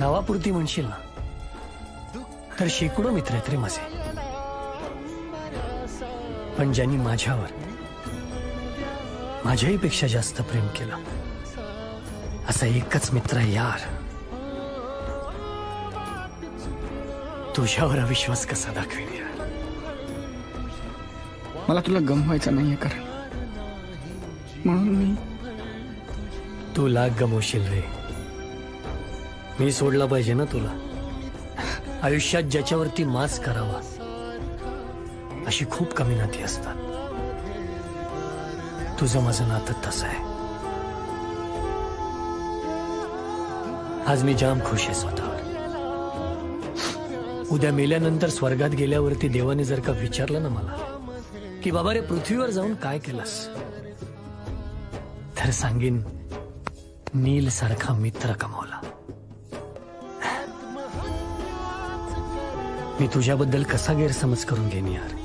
नावापुरती म्हणशील ना? तर शेकडो मित्र आहेत रे माझे. पण ज्यांनी माझ्यावर माझ्याही पेक्षा जास्त प्रेम केलं असा एकच मित्र आहे यार. तुझ्यावर अविश्वास कसा दाखवेन यार? मला तुला गमवायचं नाहीये कारण. म्हणून मी तू लाग गमवशील रे. मी सोडला पाहिजे ना तुला. आयुष्यात ज्याच्यावरती मास करावा अशी खूप कमी नाती असतात. तुझं माझं नातं तसं आहे. आज मी जाम खुश आहे स्वतःवर. उद्या मेल्यानंतर स्वर्गात गेल्यावरती देवाने जर का विचारलं ना मला की बाबा रे पृथ्वीवर जाऊन काय केलंस? तर सांगेन नील सारखा मित्र कमावला. मी तुझ्याबद्दल कसा गैरसमज करून घेईन यार?